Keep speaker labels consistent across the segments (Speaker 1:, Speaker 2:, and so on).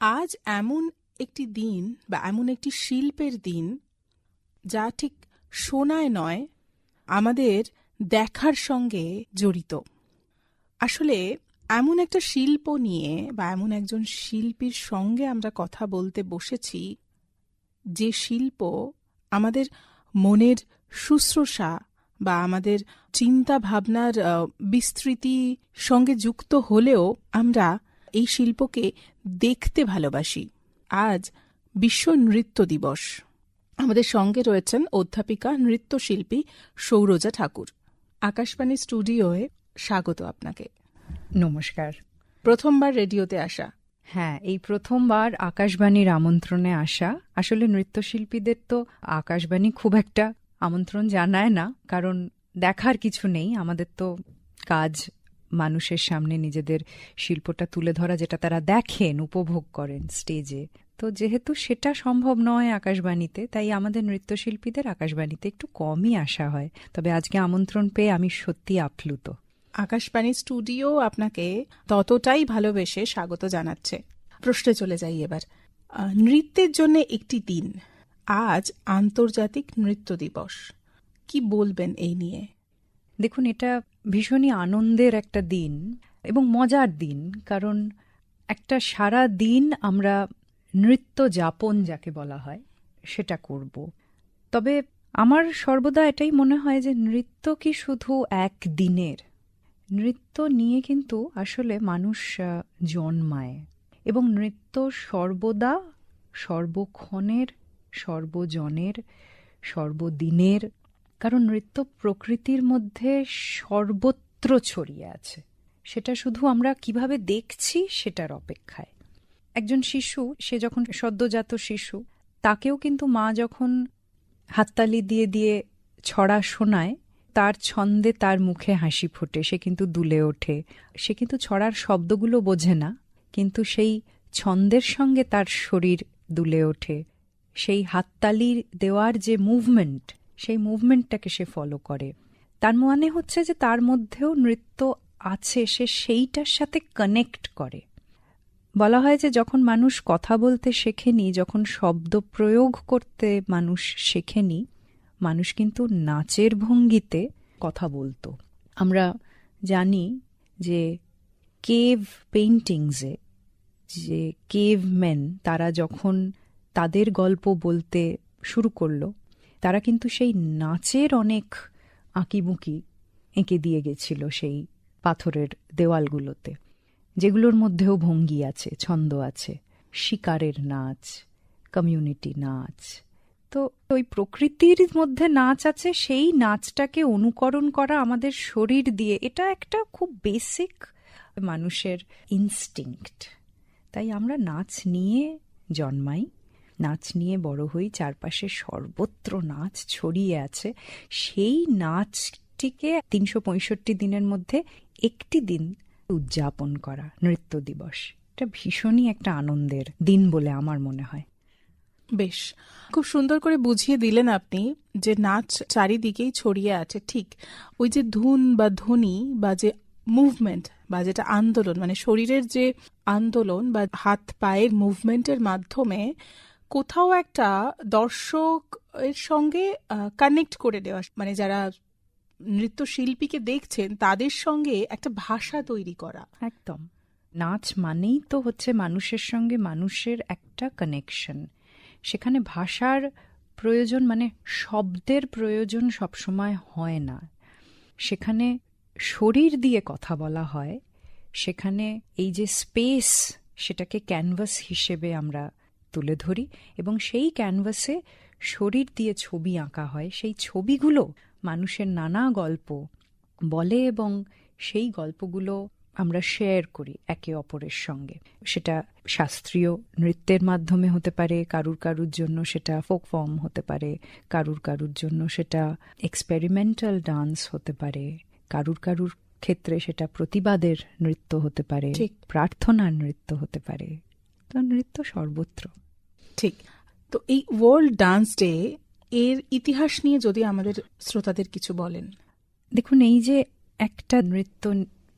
Speaker 1: আজ এমন একটি দিন বা এমন একটি শিল্পের দিন যা ঠিক শোনায় নয়, আমাদের দেখার সঙ্গে জড়িত। আসলে এমন একটা শিল্প নিয়ে বা এমন একজন শিল্পীর সঙ্গে আমরা কথা বলতে বসেছি, যে শিল্প আমাদের মনের শুশ্রূষা বা আমাদের চিন্তা ভাবনার বিস্তৃতি সঙ্গে যুক্ত হলেও আমরা এই শিল্পকে দেখতে ভালোবাসি। আজ বিশ্ব নৃত্য দিবস। আমাদের সঙ্গে রয়েছেন অধ্যাপিকা নৃত্যশিল্পী সৌরজা ঠাকুর। আকাশবাণী স্টুডিওয়ে স্বাগত আপনাকে।
Speaker 2: নমস্কার।
Speaker 1: প্রথমবার রেডিওতে আসা।
Speaker 2: হ্যাঁ এই প্রথমবার আকাশবাণীর আমন্ত্রণে আসা। আসলে নৃত্যশিল্পীদের তো আকাশবাণী খুব একটা আমন্ত্রণ জানায় না কারণ দেখার কিছু নেই। আমাদের তো কাজ মানুষের সামনে নিজেদের শিল্পটা তুলে ধরা যেটা তারা দেখেন উপভোগ করেন স্টেজে তো যেহেতু সেটা সম্ভব নয় আকাশবাণীতে তাই আমাদের নৃত্যশিল্পীদের আকাশবাণীতে একটু কমই আসা হয়। তবে আজকে আমন্ত্রণ পেয়ে আমি সত্যি আপ্লুত।
Speaker 1: আকাশবাণী স্টুডিও আপনাকে ততটাই ভালোবেসে স্বাগত জানাচ্ছে। প্রশ্নে চলে যাই এবার। নৃত্যের জন্য একটি দিন। আজ আন্তর্জাতিক নৃত্য দিবস। কি বলবেন এই নিয়ে?
Speaker 2: দেখুন এটা ভীষণই আনন্দের একটা দিন এবং মজার দিন, কারণ একটা সারা দিন আমরা নৃত্য যাপন যাকে বলা হয়, সেটা করব। তবে আমার সর্বদা এটাই মনে হয় যে নৃত্য কি শুধু এক দিনের। নৃত্য নিয়ে কিন্তু আসলে মানুষ জন্মায় এবং নৃত্য সর্বদা সর্বক্ষণের, সর্বজনের, সর্বদিনের কারণ নৃত্য প্রকৃতির মধ্যে সর্বত্র ছড়িয়ে আছে। সেটা শুধু আমরা কীভাবে দেখছি সেটার অপেক্ষায়। একজন শিশু, সে যখন সদ্যজাত শিশু, তাকেও কিন্তু মা যখন হাততালি দিয়ে দিয়ে ছড়া শোনায়, তার ছন্দে তার মুখে হাসি ফোটে, সে কিন্তু দুলে ওঠে। সে কিন্তু ছড়ার শব্দগুলো বোঝে না, কিন্তু সেই ছন্দের সঙ্গে তার শরীর দুলে ওঠে। সেই হাততালি দেওয়ার যে মুভমেন্ট সেই মুভমেন্টটাকে সে ফলো করে। তার মানে হচ্ছে যে তার মধ্যেও নৃত্য আছে, সে সেইটার সাথে কানেক্ট করে। বলা হয় যে যখন মানুষ কথা বলতে শেখেনি, যখন শব্দ প্রয়োগ করতে মানুষ শেখেনি, মানুষ কিন্তু নাচের ভঙ্গিতে কথা বলতো। আমরা জানি যে কেভ পেইন্টিংসে যে কেভ তারা যখন তাদের গল্প বলতে শুরু করল তারা কিন্তু সেই নাচের অনেক আঁকিবুকি এঁকে দিয়ে গেছিল সেই পাথরের দেওয়ালগুলোতে, যেগুলোর মধ্যেও ভঙ্গি আছে, ছন্দ আছে, শিকারের নাচ, কমিউনিটি নাচ। তো ওই প্রকৃতির মধ্যে নাচ আছে, সেই নাচটাকে অনুকরণ করা আমাদের শরীর দিয়ে, এটা একটা খুব বেসিক মানুষের ইনস্টিংক্ট তাই আমরা নাচ নিয়ে জন্মাই। নাচ নিয়ে বড় হই, চারপাশে সর্বত্র নাচ ছড়িয়ে আছে। সেই নাচটিকে তিনশো পঁয়ষট্টি দিনের মধ্যে একটি দিন উদযাপন করা, নৃত্য দিবস। এটা ভীষণই একটা আনন্দের দিন বলে আমার মনে হয়।
Speaker 1: বেশ, খুব সুন্দর করে বুঝিয়ে দিলেন আপনি যে নাচ চারিদিকেই ছড়িয়ে আছে। ঠিক, ওই যে ধুন বা ধ্বনি বা যে মুভমেন্ট বা যেটা আন্দোলন মানে শরীরের যে আন্দোলন বা হাত পায়ের মুভমেন্টের মাধ্যমে কোথাও একটা দর্শক এর সঙ্গে কানেক্ট করে দেওয়া মানে যারা নৃত্যশিল্পীকে দেখছেন, তাদের সঙ্গে একটা ভাষা তৈরি করা।
Speaker 2: একদম। নাচ মানেই তো হচ্ছে মানুষের সঙ্গে মানুষের একটা কানেকশন সেখানে ভাষার প্রয়োজন মানে শব্দের প্রয়োজন সবসময় হয় না। সেখানে শরীর দিয়ে কথা বলা হয়। সেখানে এই যে স্পেস সেটাকে ক্যানভাস হিসেবে আমরা তুলে ধরি এবং সেই ক্যানভাসে শরীর দিয়ে ছবি আঁকা হয়। সেই ছবিগুলো মানুষের নানা গল্প বলে এবং সেই গল্পগুলো আমরা শেয়ার করি একে অপরের সঙ্গে। সেটা শাস্ত্রীয় নৃত্যের মাধ্যমে হতে পারে কারুর কারুর জন্য সেটা ফোক ফর্ম হতে পারে কারুর কারুর জন্য সেটা এক্সপেরিমেন্টাল ডান্স হতে পারে কারুর কারুর ক্ষেত্রে সেটা প্রতিবাদের নৃত্য হতে পারে। প্রার্থনার নৃত্য হতে পারে। তো নৃত্য সর্বত্র।
Speaker 1: ঠিক। তো এই ওয়ার্ল্ড ডান্স ডে এর ইতিহাস নিয়ে যদি আমাদের শ্রোতাদের কিছু বলেন।
Speaker 2: দেখুন এই যে একটা নৃত্য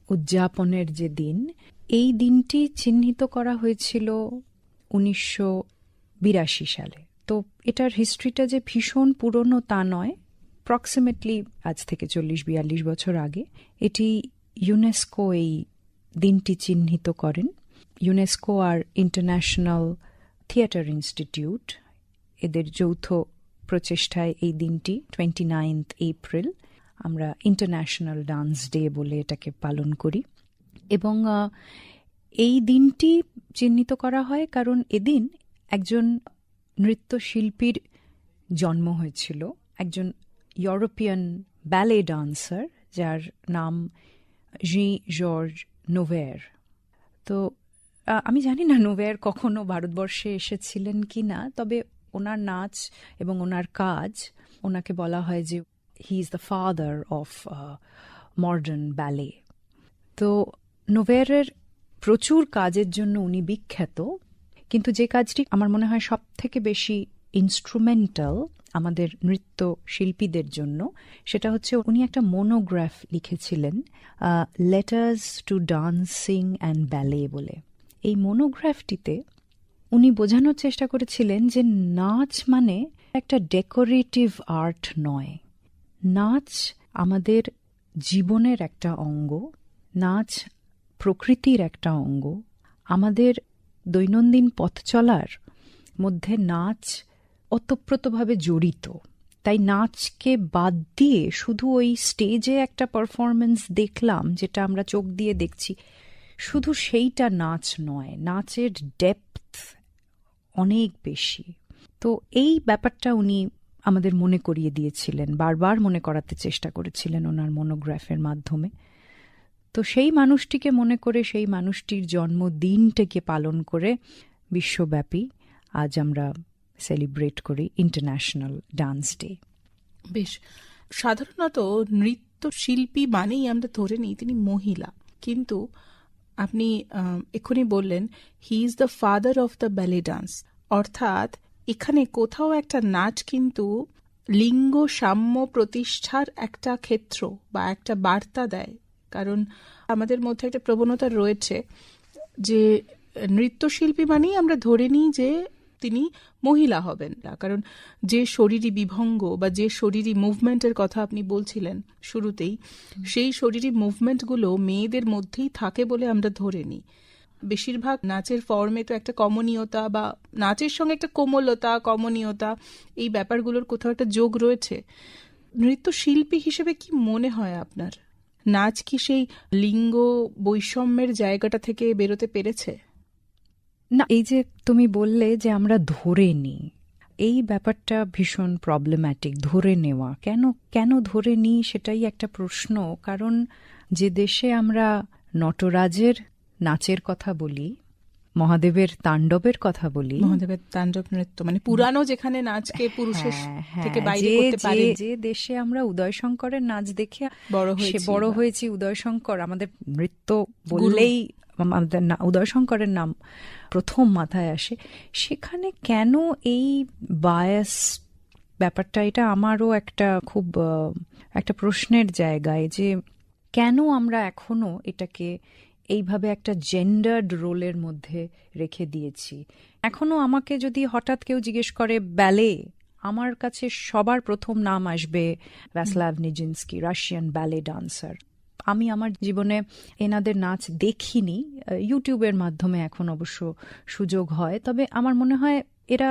Speaker 2: উদযাপনের যে দিন এই দিনটি চিহ্নিত করা হয়েছিল উনিশশো বিরাশি সালে। তো এটার হিস্ট্রিটা যে ভীষণ পুরনো তা নয় প্রক্সিমেটলি আজ থেকে চল্লিশ বিয়াল্লিশ বছর আগে এটি ইউনেস্কো এই দিনটি চিহ্নিত করেন। ইউনেস্কো আর ইন্টারন্যাশনাল থিয়েটার ইনস্টিটিউট এদের যৌথ প্রচেষ্টায় এই দিনটি টোয়েন্টি নাইনথ এপ্রিল আমরা ইন্টারন্যাশনাল ডান্স ডে বলে এটাকে পালন করি। এবং এই দিনটি চিহ্নিত করা হয় কারণ এদিন একজন নৃত্যশিল্পীর জন্ম হয়েছিল, একজন ইউরোপিয়ান ব্যালে ডান্সার যার নাম জি জর্জ নোভের তো আমি জানি না নোভের কখনো ভারতবর্ষে এসেছিলেন কি না তবে ওনার নাচ এবং ওনার কাজ, ওনাকে বলা হয় যে he is the father of modern ballet তো নোভেরের প্রচুর কাজের জন্য উনি বিখ্যাত, কিন্তু যে কাজটি আমার মনে হয় সব থেকে বেশি ইনস্ট্রুমেন্টাল আমাদের নৃত্য শিল্পীদের জন্য, সেটা হচ্ছে উনি একটা মনোগ্রাফ লিখেছিলেন letters to dancing and ballet বলে। এই মনোগ্রাফটিতে উনি বোঝানোর চেষ্টা করেছিলেন যে নাচ মানে একটা ডেকোরেটিভ আর্ট নয়। নাচ আমাদের জীবনের একটা অঙ্গ, নাচ প্রকৃতির একটা অঙ্গ। আমাদের দৈনন্দিন পথ চলার মধ্যে নাচ ওতপ্রোতভাবে জড়িত। তাই নাচকে বাদ দিয়ে শুধু ওই স্টেজে একটা পারফরমেন্স দেখলাম, যেটা আমরা চোখ দিয়ে দেখছি শুধু সেইটা নাচ নয়, নাচের ডেপথ অনেক বেশি। তো এই ব্যাপারটা উনি আমাদের মনে করিয়ে দিয়েছিলেন, বারবার মনে করাতে চেষ্টা করেছিলেন ওনার মনোগ্রাফের মাধ্যমে। তো সেই মানুষটিকে মনে করে, সেই মানুষটির জন্মদিনটাকে পালন করে বিশ্বব্যাপী আজ আমরা সেলিব্রেট করি ইন্টারন্যাশনাল ডান্স ডে
Speaker 1: বেশ, সাধারণত নৃত্যশিল্পী মানেই আমরা ধরে নিই তিনি মহিলা। কিন্তু আপনি এক্ষুনি বললেন he is the father of the ballet dance অর্থাৎ, এখানে কোথাও একটা নাচ কিন্তু লিঙ্গ সাম্য প্রতিষ্ঠার একটা ক্ষেত্র বা একটা বার্তা দেয়। কারণ আমাদের মধ্যে একটা প্রবণতা রয়েছে যে নৃত্যশিল্পী মানেই আমরা ধরে নিই যে তিনি মহিলা হবেন না। কারণ যে শরীরী বিভঙ্গ বা যে শরীরী মুভমেন্টের কথা আপনি বলছিলেন শুরুতেই, সেই শরীরী মুভমেন্টগুলো মেয়েদের মধ্যেই থাকে বলে আমরা ধরে নিই। বেশিরভাগ নাচের ফর্মে তো একটা কমনীয়তা বা নাচের সঙ্গে একটা কোমলতা, কমনীয়তা, এই ব্যাপারগুলোর কোথাও একটা যোগ রয়েছে। নৃত্যশিল্পী হিসেবে কি মনে হয় আপনার? নাচ কি সেই লিঙ্গ বৈষম্যের জায়গাটা থেকে বেরোতে পেরেছে?
Speaker 2: না এই যে তুমি বললে যে আমরা ধরে নিই এই ব্যাপারটা ভীষণ প্রবলেম্যাটিক ধরে নেওয়া। কেন কেন ধরে নিই সেটাই একটা প্রশ্ন কারণ যে দেশে আমরা নটরাজের নাচের কথা বলি মহাদেবের তাণ্ডবের কথা বলি
Speaker 1: মহাদেবের তাণ্ডব নৃত্য মানে পুরানো যেখানে নাচকে পুরুষের
Speaker 2: হ্যাঁ, হ্যাঁ,
Speaker 1: থেকে বাইরে
Speaker 2: যে-
Speaker 1: করতে পারে।
Speaker 2: যে- দেশে আমরা উদয় শঙ্করের নাচ দেখে
Speaker 1: বড় হয়েছি
Speaker 2: বড় হয়েছি উদয় শঙ্কর আমাদের নৃত্য বললেই আমাদের উদয় শঙ্করের নাম প্রথম মাথায় আসে সেখানে কেন এই বায়াস ব্যাপারটা? এটা আমারও একটা খুব একটা প্রশ্নের জায়গায় যে কেন আমরা এখনও এটাকে এইভাবে একটা জেন্ডার্ড রোলের মধ্যে রেখে দিয়েছি? এখনও আমাকে যদি হঠাৎ কেউ জিজ্ঞেস করে ব্যালে আমার কাছে সবার প্রথম নাম আসবে Vaslav Nijinsky Russian ballet dancer. আমি আমার জীবনে এনাদের নাচ দেখিনি, ইউটিউবের মাধ্যমে এখন অবশ্য সুযোগ হয়, তবে আমার মনে হয় এরা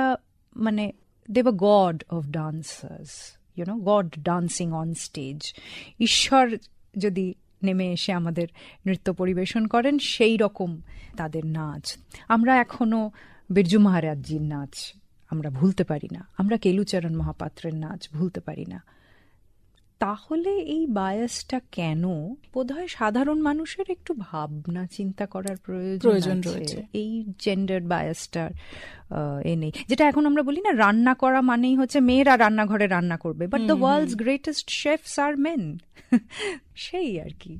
Speaker 2: মানে দেব god of dancers you know god dancing on stage ঈশ্বর যদি নেমে এসে আমাদের নৃত্য পরিবেশন করেন, সেই রকম তাদের নাচ। আমরা এখনও বিরজু মহারাজজির নাচ আমরা ভুলতে পারি না, আমরা কেলুচরণ মহাপাত্রের নাচ ভুলতে পারি না। তাহলে এই বায়াসটা কেন? বোধহয় সাধারণ মানুষের একটু ভাবনা চিন্তা করার প্রয়োজন
Speaker 1: রয়েছে।
Speaker 2: এই জেন্ডার বায়াসটার এ নেই। যেটা এখন আমরা বলি না রান্না করা মানেই হচ্ছে মেয়েরা রান্নাঘরে রান্না করবে। But the world's greatest chefs are men সেই আর কি।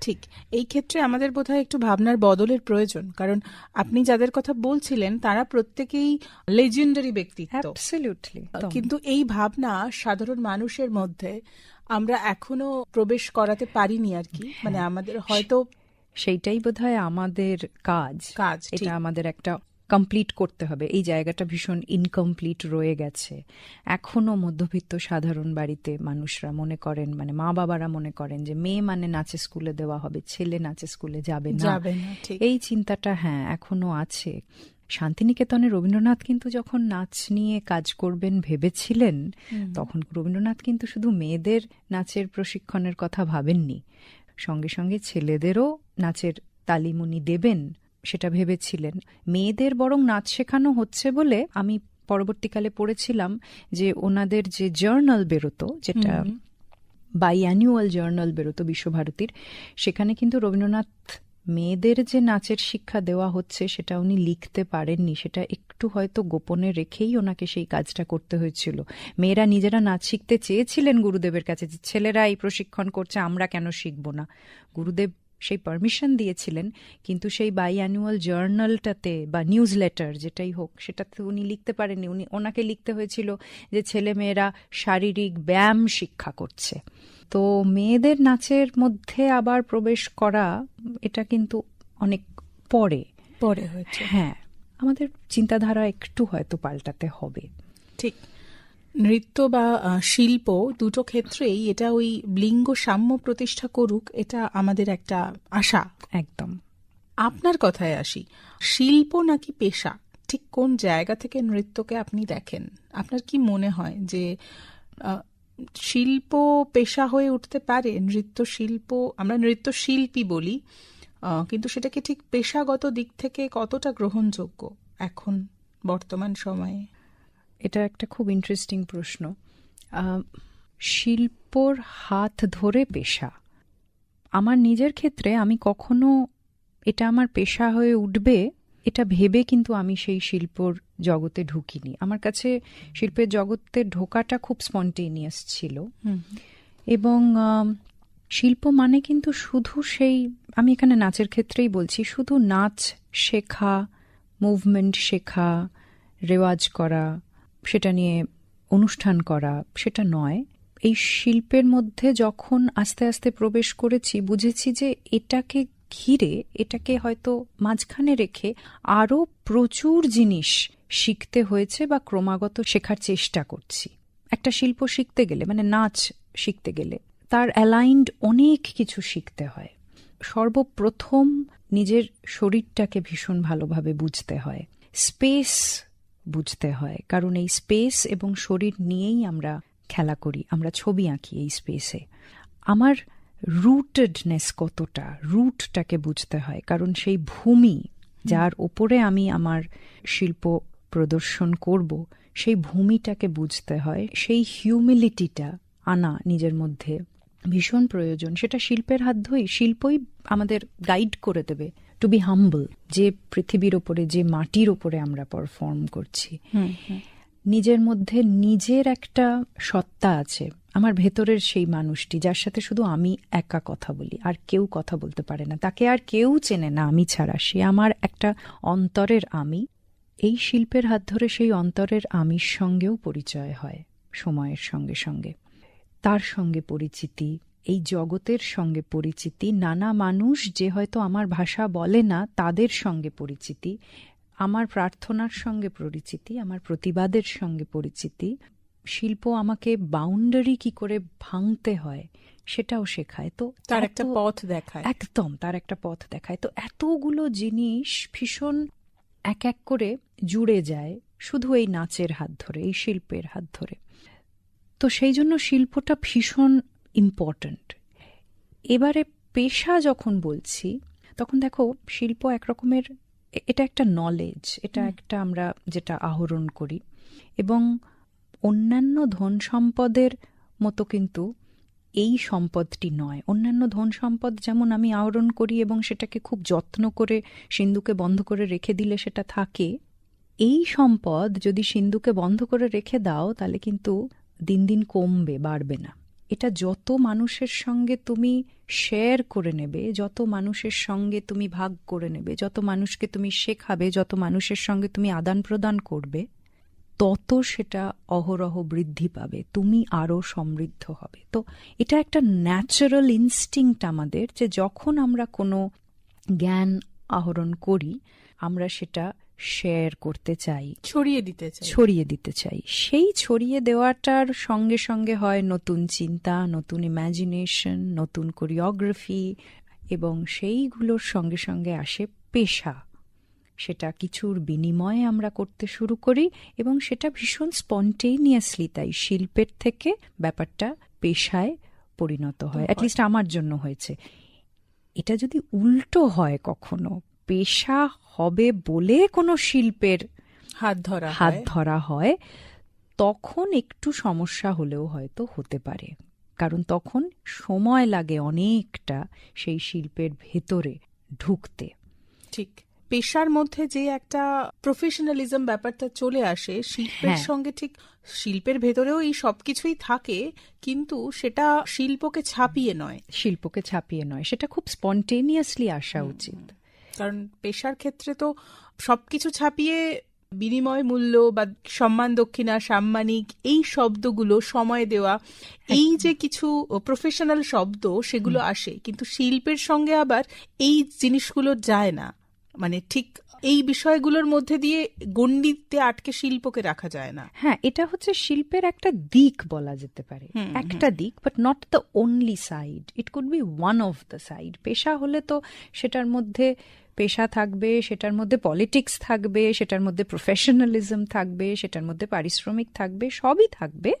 Speaker 1: ঠিক। এই ক্ষেত্রে আমাদের বোধহয় একটু ভাবনার বদলের প্রয়োজন। কারণ আপনি যাদের কথা বলছিলেন তারা প্রত্যেকেই লেজেন্ডারি ব্যক্তিত্ব। কিন্তু এই ভাবনা সাধারণ মানুষের মধ্যে আমরা এখনও প্রবেশ করাতে পারিনি আর কি। মানে আমাদের হয়তো
Speaker 2: সেইটাই বোধহয় আমাদের কাজ।
Speaker 1: কাজ,
Speaker 2: এটা আমাদের একটা কমপ্লিট করতে হবে। এই জায়গাটা ভীষণ ইনকমপ্লিট রয়ে গেছে। এখনও মধ্যবিত্ত সাধারণ বাড়িতে মানুষরা মনে করেন মানে মা বাবারা মনে করেন যে মেয়ে মানে নাচে স্কুলে দেওয়া হবে ছেলে নাচে স্কুলে যাবে না। এই চিন্তাটা হ্যাঁ এখনও আছে। শান্তিনিকেতনে রবীন্দ্রনাথ কিন্তু যখন নাচ নিয়ে কাজ করবেন ভেবেছিলেন তখন রবীন্দ্রনাথ কিন্তু শুধু মেয়েদের নাচের প্রশিক্ষণের কথা ভাবেননি। সঙ্গে সঙ্গে ছেলেদেরও নাচের তালিম উনি দেবেন সেটা ভেবেছিলেন। মেয়েদের বরং নাচ শেখানো হচ্ছে বলে আমি পরবর্তীকালে পড়েছিলাম যে ওনাদের যে জার্নাল বেরোতো যেটা বাই অ্যানুয়াল জার্নাল বেরোতো বিশ্বভারতীর সেখানে কিন্তু রবীন্দ্রনাথ মেয়েদের যে নাচের শিক্ষা দেওয়া হচ্ছে সেটা উনি লিখতে পারেননি, সেটা একটু হয়তো গোপনে রেখেই ওনাকে সেই কাজটা করতে হয়েছিল। মেয়েরা নিজেরা নাচ শিখতে চেয়েছিলেন গুরুদেবের কাছে যে, ছেলেরা এই প্রশিক্ষণ করছে, আমরা কেন শিখব না? গুরুদেব সেই পারমিশন দিয়েছিলেন, কিন্তু সেই বাই অ্যানুয়াল জার্নালটাতে বা নিউজ লেটার যেটাই হোক, সেটাতে উনি লিখতে পারেননি। উনি, ওনাকে লিখতে হয়েছিল যে ছেলে মেয়েরা শারীরিক ব্যায়াম শিক্ষা করছে। তো মেয়েদের নাচের মধ্যে আবার প্রবেশ করা এটা কিন্তু অনেক পরে।
Speaker 1: পরে হয়েছে।
Speaker 2: হ্যাঁ আমাদের চিন্তাধারা একটু হয়তো পাল্টাতে হবে।
Speaker 1: ঠিক। নৃত্য বা শিল্প দুটো ক্ষেত্রেই এটা ওই লিঙ্গ সাম্য প্রতিষ্ঠা করুক এটা আমাদের একটা আশা।
Speaker 2: একদম।
Speaker 1: আপনার কথায় আসি শিল্প নাকি পেশা? ঠিক কোন জায়গা থেকে নৃত্যকে আপনি দেখেন? আপনার কি মনে হয় যে শিল্প পেশা হয়ে উঠতে পারে নৃত্য শিল্প আমরা নৃত্য শিল্পী বলি কিন্তু সেটাকে ঠিক পেশাগত দিক থেকে কতটা গ্রহণযোগ্য এখন বর্তমান সময়ে?
Speaker 2: এটা একটা খুব ইন্টারেস্টিং প্রশ্ন। শিল্পর হাত ধরে পেশা। আমার নিজের ক্ষেত্রে আমি কখনো এটা আমার পেশা হয়ে উঠবে, এটা ভেবে কিন্তু আমি সেই শিল্পর জগতে ঢুকিনি। আমার কাছে শিল্পের জগতে ঢোকাটা খুব স্পন্টেনিয়াস ছিল। এবং শিল্প মানে কিন্তু শুধু সেই আমি এখানে নাচের ক্ষেত্রেই বলছি শুধু নাচ শেখা মুভমেন্ট শেখা রেওয়াজ করা সেটা নিয়ে অনুষ্ঠান করা সেটা নয়। এই শিল্পের মধ্যে যখন আস্তে আস্তে প্রবেশ করেছি বুঝেছি যে এটাকে ঘিরে এটাকে হয়তো মাঝখানে রেখে আরও প্রচুর জিনিস শিখতে হয়েছে বা ক্রমাগত শেখার চেষ্টা করছি। একটা শিল্প শিখতে গেলে মানে নাচ শিখতে গেলে, তার অ্যালাইন্ড অনেক কিছু শিখতে হয়। সর্বপ্রথম নিজের শরীরটাকে ভীষণ ভালোভাবে বুঝতে হয়। স্পেস বুঝতে হয়, কারণ এই স্পেস এবং শরীর নিয়েই আমরা খেলা করি, আমরা ছবি আঁকি এই স্পেসে। আমার রুটেডনেস কতটা রুটটাকে বুঝতে হয়, কারণ সেই ভূমি যার ওপরে আমি আমার শিল্প প্রদর্শন করব সেই ভূমিটাকে বুঝতে হয় সেই হিউমিলিটিটা আনা নিজের মধ্যে। ভীষণ প্রয়োজন। সেটা শিল্পের হাত ধরেই শিল্পই আমাদের গাইড করে দেবে। টু বি হাম্বল যে পৃথিবীর ওপরে যে মাটির ওপরে আমরা পারফর্ম করছি। নিজের মধ্যে নিজের একটা সত্তা আছে। আমার ভেতরের সেই মানুষটি যার সাথে শুধু আমি একা কথা বলি আর কেউ কথা বলতে পারে না। তাকে আর কেউ চেনে না আমি ছাড়া। সে আমার একটা অন্তরের আমি। এই শিল্পের হাত ধরে সেই অন্তরের আমির সঙ্গেও পরিচয় হয় সময়ের সঙ্গে সঙ্গে। তার সঙ্গে পরিচিতি এই জগতের সঙ্গে পরিচিতি নানা মানুষ যে হয়তো আমার ভাষা বলে না তাদের সঙ্গে পরিচিতি আমার প্রার্থনার সঙ্গে পরিচিতি আমার প্রতিবাদের সঙ্গে পরিচিতি। শিল্প আমাকে বাউন্ডারি কি করে ভাঙতে হয় সেটাও শেখায়। তো
Speaker 1: তার একটা পথ দেখায়।
Speaker 2: একদম তার একটা পথ দেখায়। তো এতগুলো জিনিস ভীষণ এক এক করে জুড়ে যায় শুধু এই নাচের হাত ধরে এই শিল্পের হাত ধরে। তো সেই জন্য শিল্পটা ভীষণ ইম্পর্ট্যান্ট এবারে পেশা যখন বলছি তখন দেখো শিল্প এক রকমের এটা একটা নলেজ এটা একটা আমরা যেটা আহরণ করি। এবং অন্যান্য ধন সম্পদের মতো কিন্তু এই সম্পদটি নয়। অন্যান্য ধন সম্পদ যেমন আমি আহরণ করি এবং সেটাকে খুব যত্ন করে সিন্ধুকে বন্ধ করে রেখে দিলে সেটা থাকে, এই সম্পদ যদি সিন্ধুকে বন্ধ করে রেখে দাও, তাহলে কিন্তু দিন দিন কমবে, বাড়বে না। এটা যত মানুষের সঙ্গে তুমি শেয়ার করে নেবে, যত মানুষের সঙ্গে তুমি ভাগ করে নেবে, যত মানুষকে তুমি শেখাবে, যত মানুষের সঙ্গে তুমি আদান প্রদান করবে তত সেটা অহরহ বৃদ্ধি পাবে তুমি আরও সমৃদ্ধ হবে। তো এটা একটা ন্যাচারাল ইনস্টিংক্ট আমাদের যে যখন আমরা কোনো জ্ঞান আহরণ করি আমরা সেটা শেয়ার করতে চাই।
Speaker 1: ছড়িয়ে দিতে চাই।
Speaker 2: ছড়িয়ে দিতে চাই। সেই ছড়িয়ে দেওয়াটার সঙ্গে সঙ্গে হয় নতুন চিন্তা নতুন ইমাজিনেশন নতুন কোরিওগ্রাফি এবং সেইগুলোর সঙ্গে সঙ্গে আসে পেশা। সেটা কিছুর বিনিময়ে আমরা করতে শুরু করি এবং সেটা ভীষণ স্পন্টেনিয়াসলি তাই শিল্পের থেকে ব্যাপারটা পেশায় পরিণত হয়। অ্যাটলিস্ট আমার জন্য হয়েছে। এটা যদি উল্টো হয় কখনো পেশা হবে বলে কোনো শিল্পের
Speaker 1: হাত ধরা
Speaker 2: হাত ধরা হয় তখন একটু সমস্যা হলেও হয়তো হতে পারে। কারণ তখন সময় লাগে অনেকটা সেই শিল্পের ভেতরে ঢুকতে।
Speaker 1: ঠিক। পেশার মধ্যে যে একটা প্রফেশনালিজম ব্যাপারটা চলে আসে শিল্পের
Speaker 2: হ্যাঁ।
Speaker 1: সঙ্গে ঠিক শিল্পের ভেতরেও এই সবকিছুই থাকে কিন্তু সেটা শিল্পকে ছাপিয়ে নয়।
Speaker 2: শিল্পকে ছাপিয়ে নয় সেটা খুব স্পন্টেনিয়াসলি আসা উচিত।
Speaker 1: কারণ পেশার ক্ষেত্রে তো সবকিছু ছাপিয়ে বিনিময় মূল্য বা সম্মান দক্ষিণা সাম্মানিক এই শব্দগুলো সময় দেওয়া এই যে কিছু প্রফেশনাল শব্দ সেগুলো আসে কিন্তু শিল্পের সঙ্গে আবার এই জিনিসগুলো যায় না। মানে ঠিক এই বিষয়গুলোর মধ্যে দিয়ে গণ্ডিতে আটকে শিল্পকে রাখা যায় না।
Speaker 2: হ্যাঁ এটা হচ্ছে শিল্পের একটা দিক বলা যেতে পারে। একটা দিক but not the only side it could be one of the side পেশা হলে তো সেটার মধ্যে পেশা থাকবে সেটার মধ্যে পলিটিক্স থাকবে সেটার মধ্যে প্রফেশনালিজম থাকবে সেটার মধ্যে পারিশ্রমিক থাকবে সবই থাকবে।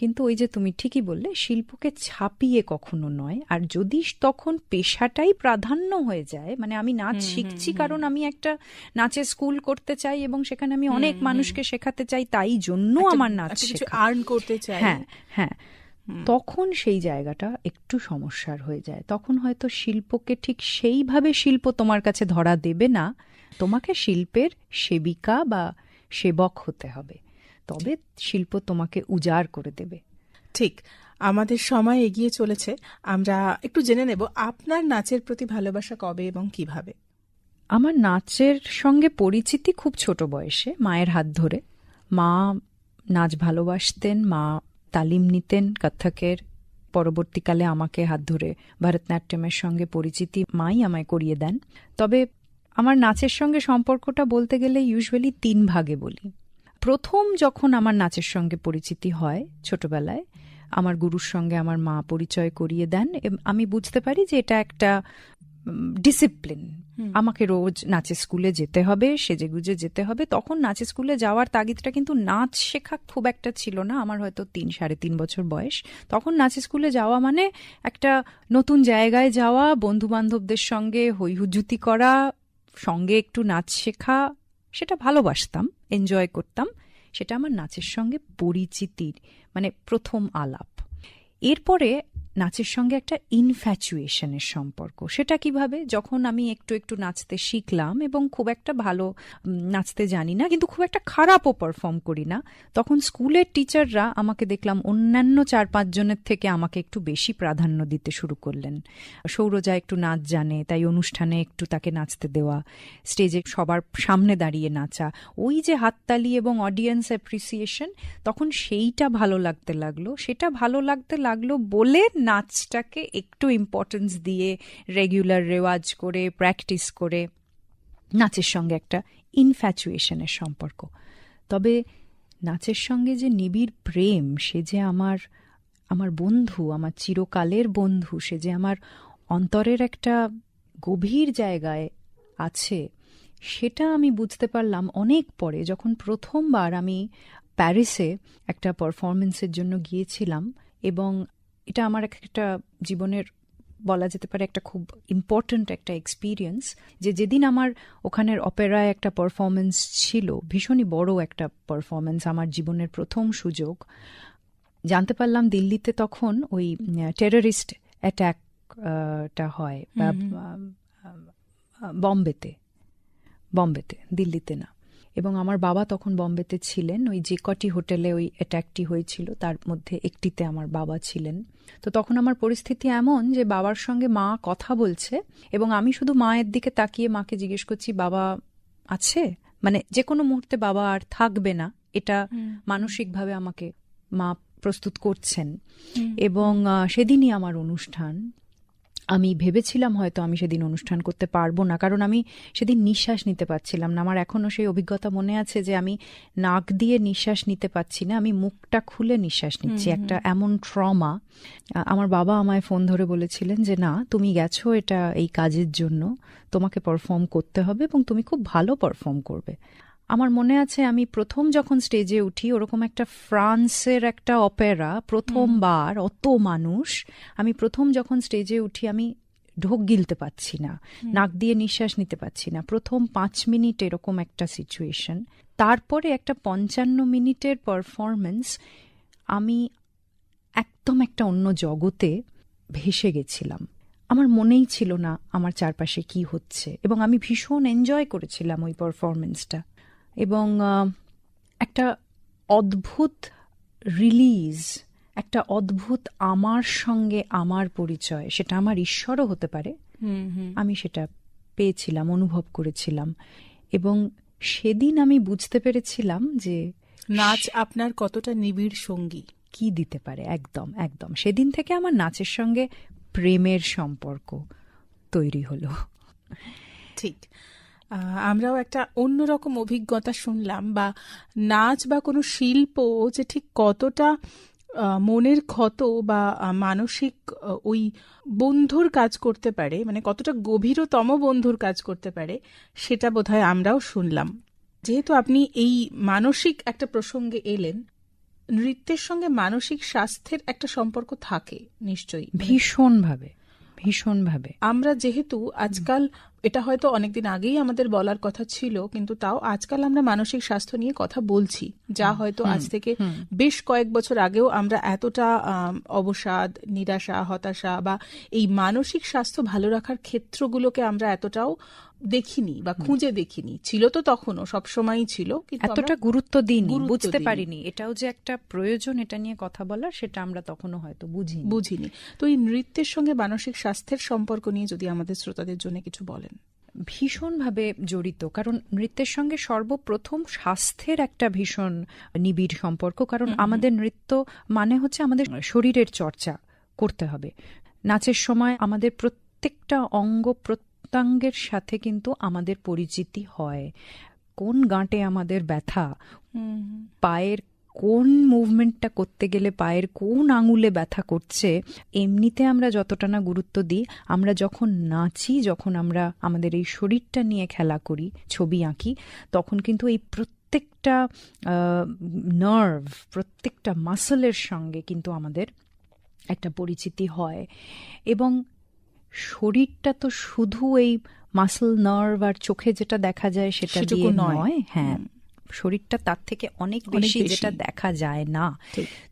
Speaker 2: কিন্তু ওই যে তুমি ঠিকই বললে শিল্পকে ছাপিয়ে কখনো নয়। আর যদি তখন পেশাটাই প্রাধান্য হয়ে যায় মানে আমি নাচ শিখছি কারণ আমি একটা নাচের স্কুল করতে চাই এবং সেখানে আমি অনেক মানুষকে শেখাতে চাই তাই জন্য আমার নাচ
Speaker 1: আর্ন করতে চাই।
Speaker 2: হ্যাঁ হ্যাঁ। তখন সেই জায়গাটা একটু সমস্যার হয়ে যায়। তখন হয়তো শিল্পকে ঠিক সেইভাবে শিল্প তোমার কাছে ধরা দেবে না। তোমাকে শিল্পের সেবিকা বা সেবক হতে হবে। তবে শিল্প তোমাকে উজাড় করে দেবে।
Speaker 1: ঠিক আমাদের সময় এগিয়ে চলেছে। আমরা একটু জেনে নেব আপনার নাচের প্রতি ভালোবাসা কবে এবং কীভাবে?
Speaker 2: আমার নাচের সঙ্গে পরিচিতি খুব ছোট বয়সে মায়ের হাত ধরে। মা নাচ ভালোবাসতেন মা তালিম নিতেন কত্থকের পরবর্তীকালে আমাকে হাত ধরে ভরতনাট্যমের সঙ্গে পরিচিতি মাই আমায় করিয়ে দেন। তবে আমার নাচের সঙ্গে সম্পর্কটা বলতে গেলে ইউজুয়ালি তিন ভাগে বলি। প্রথম যখন আমার নাচের সঙ্গে পরিচিতি হয় ছোটবেলায় আমার গুরুর সঙ্গে আমার মা পরিচয় করিয়ে দেন আমি বুঝতে পারি যে এটা একটা ডিসিপ্লিন আমাকে রোজ নাচের স্কুলে যেতে হবে সেজেগুজে যেতে হবে। তখন নাচের স্কুলে যাওয়ার তাগিদটা কিন্তু নাচ শেখা খুব একটা ছিল না আমার হয়তো তিন সাড়ে তিন বছর বয়স। তখন নাচের স্কুলে যাওয়া মানে একটা নতুন জায়গায় যাওয়া বন্ধু বান্ধবদের সঙ্গে হৈহুজুতি করা সঙ্গে একটু নাচ শেখা সেটা ভালোবাসতাম এনজয় করতাম। সেটা আমার নাচের সঙ্গে পরিচিতির মানে প্রথম আলাপ। এরপরে নাচের সঙ্গে একটা ইনফ্যাচুয়েশনের সম্পর্ক। সেটা কীভাবে? যখন আমি একটু একটু নাচতে শিখলাম এবং খুব একটা ভালো নাচতে জানি না, কিন্তু খুব একটা খারাপও পারফর্ম করি না, তখন স্কুলের টিচাররা আমাকে দেখলাম অন্যান্য চার পাঁচ জনের থেকে আমাকে একটু বেশি প্রাধান্য দিতে শুরু করলেন। সৌরজা একটু নাচ জানে, তাই অনুষ্ঠানে একটু তাকে নাচতে দেওয়া, স্টেজে সবার সামনে দাঁড়িয়ে নাচা, ওই যে হাততালি এবং অডিয়েন্স অ্যাপ্রিসিয়েশন তখন সেইটা ভালো লাগতে লাগল। সেটা ভালো লাগতে লাগল বলে নাচটাকে একটু ইম্পর্টেন্স দিয়ে রেগুলার রেওয়াজ করে প্র্যাকটিস করে নাচের সঙ্গে একটা ইনফ্যাচুয়েশনের সম্পর্ক। তবে নাচের সঙ্গে যে নিবিড় প্রেম, সে যে আমার আমার বন্ধু, আমার চিরকালের বন্ধু, সে যে আমার অন্তরের একটা গভীর জায়গায় আছে, সেটা আমি বুঝতে পারলাম অনেক পরে। যখন প্রথমবার আমি প্যারিসে একটা পারফরমেন্সের জন্য গিয়েছিলাম এবং এটা আমার একটা জীবনের বলা যেতে পারে একটা খুব ইম্পর্ট্যান্ট একটা এক্সপিরিয়েন্স যে যেদিন আমার ওখানের অপেরায় একটা পারফরমেন্স ছিল ভীষণই বড় একটা পারফরমেন্স আমার জীবনের প্রথম সুযোগ। জানতে পারলাম দিল্লিতে তখন ওই টেররিস্ট অ্যাট্যাকটা হয় বা বম্বেতে। বম্বেতে দিল্লিতে না। এবং আমার বাবা তখন বম্বেতে ছিলেন। ওই যে কটি হোটেলে ওই অ্যাট্যাকটি হয়েছিল তার মধ্যে একটিতে আমার বাবা ছিলেন। তো তখন আমার পরিস্থিতি এমন যে বাবার সঙ্গে মা কথা বলছে এবং আমি শুধু মায়ের দিকে তাকিয়ে মাকে জিজ্ঞেস করছি বাবা আছে? মানে যে কোনো মুহূর্তে বাবা আর থাকবে না এটা মানসিকভাবে আমাকে মা প্রস্তুত করছেন। এবং সেদিনই আমার অনুষ্ঠান। আমি ভেবেছিলাম হয়তো আমি সেদিন অনুষ্ঠান করতে পারব না কারণ আমি সেদিন নিঃশ্বাস নিতে পারছিলাম না। আমার এখনও সেই অভিজ্ঞতা মনে আছে যে আমি নাক দিয়ে নিঃশ্বাস নিতে পারছি না আমি মুখটা খুলে নিঃশ্বাস নিচ্ছি। একটা এমন ট্রমা। আমার বাবা আমায় ফোন ধরে বলেছিলেন যে না তুমি গেছো এটা এই কাজের জন্য। তোমাকে পারফর্ম করতে হবে এবং তুমি খুব ভালো পারফর্ম করবে। আমার মনে আছে আমি প্রথম যখন স্টেজে উঠি ওরকম একটা ফ্রান্সের একটা অপেরা প্রথমবার অত মানুষ আমি প্রথম যখন স্টেজে উঠি আমি ঢোক গিলতে পাচ্ছি না নাক দিয়ে নিঃশ্বাস নিতে পাচ্ছি না। প্রথম পাঁচ মিনিট এরকম একটা সিচুয়েশন তারপরে একটা পঞ্চান্ন মিনিটের পারফরমেন্স আমি একদম একটা অন্য জগতে ভেসে গেছিলাম। আমার মনেই ছিল না আমার চারপাশে কি হচ্ছে এবং আমি ভীষণ এনজয় করেছিলাম ওই পারফরমেন্সটা এবং একটা অদ্ভুত রিলিজ একটা অদ্ভুত আমার সঙ্গে আমার পরিচয় সেটা আমার ঈশ্বরও হতে পারে। আমি সেটা পেয়েছিলাম অনুভব করেছিলাম। এবং সেদিন আমি বুঝতে পেরেছিলাম যে
Speaker 1: নাচ আপনার কতটা নিবিড় সঙ্গী।
Speaker 2: কি দিতে পারে একদম একদম। সেদিন থেকে আমার নাচের সঙ্গে প্রেমের সম্পর্ক তৈরি হলো।
Speaker 1: ঠিক। আমরাও একটা অন্যরকম অভিজ্ঞতা শুনলাম বা নাচ বা কোনো শিল্প যে ঠিক কতটা মনের ক্ষত বা মানসিক ওই বন্ধুর কাজ করতে পারে মানে কতটা গভীরতম বন্ধুর কাজ করতে পারে সেটা বোধহয় আমরাও শুনলাম। যেহেতু আপনি এই মানসিক একটা প্রসঙ্গে এলেন নৃত্যের সঙ্গে মানসিক স্বাস্থ্যের একটা সম্পর্ক থাকে নিশ্চয়ই।
Speaker 2: ভীষণভাবে ভীষণভাবে।
Speaker 1: আমরা যেহেতু আজকাল এটা হয়তো অনেকদিন আগেই আমাদের বলার কথা ছিল কিন্তু তাও আজকাল আমরা মানসিক স্বাস্থ্য নিয়ে কথা বলছি। যা হয়তো আজ থেকে বেশ কয়েক বছর আগেও আমরা এতটা অবসাদ নিরাশা হতাশা বা এই মানসিক স্বাস্থ্য ভালো রাখার ক্ষেত্রগুলোকে আমরা এতটাও দেখিনি বা খুঁজে দেখিনি। ছিল তো তখনও সবসময়ই ছিল
Speaker 2: এতটা গুরুত্ব দিইনি বুঝতে পারিনি। এটাও যে একটা প্রয়োজন এটা নিয়ে কথা বলার সেটা আমরা তখনও হয়তো বুঝিনি।
Speaker 1: বুঝিনি। তো এই নৃত্যের সঙ্গে মানসিক স্বাস্থ্যের সম্পর্ক নিয়ে যদি আমাদের শ্রোতাদের জন্য কিছু বলেন।
Speaker 2: ভীষণভাবে জড়িত কারণ নৃত্যের সঙ্গে সর্বপ্রথম স্বাস্থ্যের একটা ভীষণ নিবিড় সম্পর্ক কারণ আমাদের নৃত্য মানে হচ্ছে আমাদের শরীরের চর্চা করতে হবে। নাচের সময় আমাদের প্রত্যেকটা অঙ্গ প্রত্যঙ্গের সাথে কিন্তু আমাদের পরিচিতি হয়। কোন গাঁটে আমাদের ব্যথা? পায়ের কোন মুভমেন্টটা করতে গেলে পায়ের কোন আঙুলে ব্যথা করছে এমনিতে আমরা যতটা না গুরুত্ব দিই আমরা যখন নাচি যখন আমরা আমাদের এই শরীরটা নিয়ে খেলা করি ছবি আঁকি তখন কিন্তু এই প্রত্যেকটা নার্ভ প্রত্যেকটা মাসলের সঙ্গে কিন্তু আমাদের একটা পরিচিতি হয়। এবং শরীরটা তো শুধু এই মাসল নার্ভ আর চোখে যেটা দেখা যায় সেটা দিয়ে
Speaker 1: নয়।
Speaker 2: হ্যাঁ। শরীরটা তার থেকে অনেক বেশি। যেটা দেখা যায় না।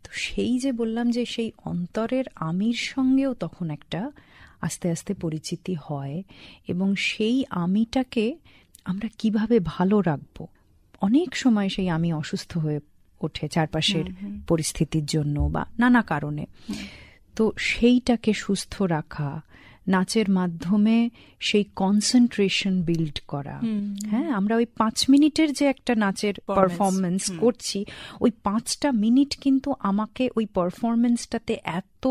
Speaker 2: তো সেই যে বললাম যে সেই অন্তরের আমির সঙ্গেও তখন একটা আস্তে আস্তে পরিচিতি হয় এবং সেই আমিটাকে আমরা কীভাবে ভালো রাখব? অনেক সময় সেই আমি অসুস্থ হয়ে ওঠে চারপাশের পরিস্থিতির জন্য বা নানা কারণে। তো সেইটাকে সুস্থ রাখা নাচের মাধ্যমে সেই কনসেন্ট্রেশন বিল্ড করা। হ্যাঁ আমরা ওই পাঁচ মিনিটের যে একটা নাচের পারফরমেন্স করছি ওই পাঁচটা মিনিট কিন্তু আমাকে ওই পারফরমেন্সটাতে এত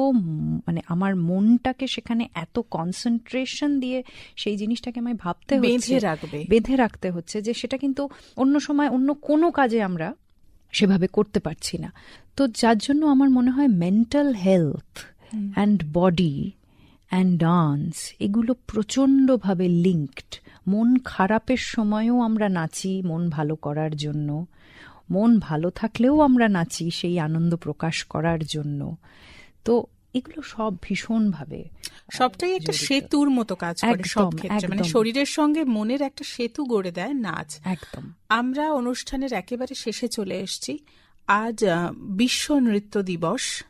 Speaker 2: মানে আমার মনটাকে সেখানে এত কনসেন্ট্রেশন দিয়ে সেই জিনিসটাকে আমায় ভাবতে হচ্ছে
Speaker 1: রাখবে।
Speaker 2: বেঁধে রাখতে হচ্ছে যে সেটা কিন্তু অন্য সময় অন্য কোনো কাজে আমরা সেভাবে করতে পারছি না। তো যার জন্য আমার মনে হয় mental health and body and dance এগুলো প্রচণ্ডভাবে লিঙ্কড মন খারাপের সময়ও আমরা নাচি মন ভালো করার জন্য। মন ভালো থাকলেও আমরা নাচি সেই আনন্দ প্রকাশ করার জন্য। তো এগুলো সব ভীষণভাবে
Speaker 1: সবটাই একটা সেতুর মতো কাজ করে সব ক্ষেত্রে। মানে শরীরের সঙ্গে মনের একটা সেতু গড়ে দেয় নাচ।
Speaker 2: একদম।
Speaker 1: আমরা অনুষ্ঠানের একেবারে শেষে চলে এসেছি। আজ বিশ্ব নৃত্য দিবস।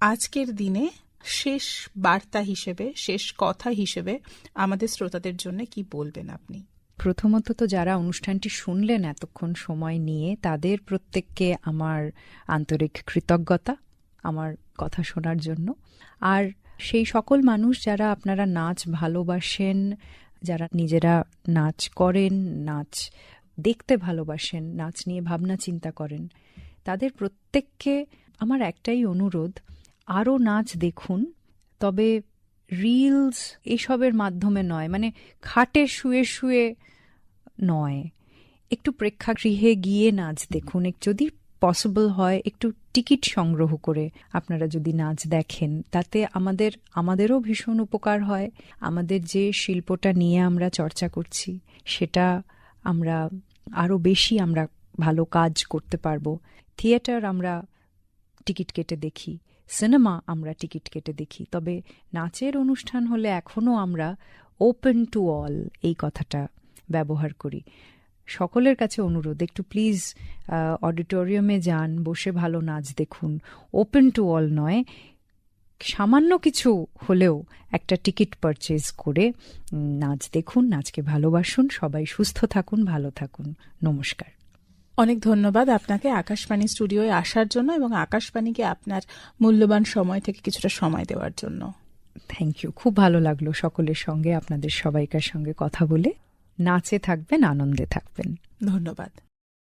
Speaker 1: আজকের দিনে শেষ বার্তা হিসেবে, শেষ কথা হিসেবে আমাদের শ্রোতাদের জন্য কি বলবেন আপনি?
Speaker 2: প্রথমত তো যারা অনুষ্ঠানটি শুনলেন এতক্ষণ সময় নিয়ে, তাদের প্রত্যেককে আমার আন্তরিক কৃতজ্ঞতা, আমার কথা শোনার জন্য। আর সেই সকল মানুষ যারা আপনারা নাচ ভালোবাসেন, যারা নিজেরা নাচ করেন, নাচ দেখতে ভালোবাসেন, নাচ নিয়ে ভাবনা চিন্তা করেন, তাদের প্রত্যেককে আমার একটাই অনুরোধ আরও নাচ দেখুন, তবে রিলস এসবের মাধ্যমে নয় মানে খাটে শুয়ে শুয়ে নয়। একটু প্রেক্ষাগৃহে গিয়ে নাচ দেখুন যদি পসিবল হয়, একটু টিকিট সংগ্রহ করে আপনারা যদি নাচ দেখেন, তাতে আমাদের, আমাদেরও ভীষণ উপকার হয়। আমাদের যে শিল্পটা নিয়ে আমরা চর্চা করছি, সেটা আমরা আরও বেশি আমরা ভালো কাজ করতে পারব। থিয়েটার আমরা টিকিট কেটে দেখি। সিনেমা আমরা টিকিট কেটে দেখি। তবে নাচের অনুষ্ঠান হলে এখনও আমরা ওপেন টু অল এই কথাটা ব্যবহার করি। সকলের কাছে অনুরোধ, একটু প্লিজ অডিটোরিয়ামে যান, বসে ভালো নাচ দেখুন। ওপেন টু অল নয়, সামান্য কিছু হলেও একটা টিকিট পারচেজ করে নাচ দেখুন, নাচকে ভালোবাসুন, সবাই সুস্থ থাকুন, ভালো থাকুন। নমস্কার।
Speaker 1: অনেক ধন্যবাদ আপনাকে আকাশবাণী স্টুডিওয়ে আসার জন্য এবং আকাশবাণীকে আপনার মূল্যবান সময় থেকে কিছুটা সময় দেওয়ার জন্য।
Speaker 2: থ্যাংক ইউ খুব ভালো লাগল সকলের সঙ্গে আপনাদের সবাইকার সঙ্গে কথা বলে। নাচে থাকবেন আনন্দে থাকবেন।
Speaker 1: ধন্যবাদ।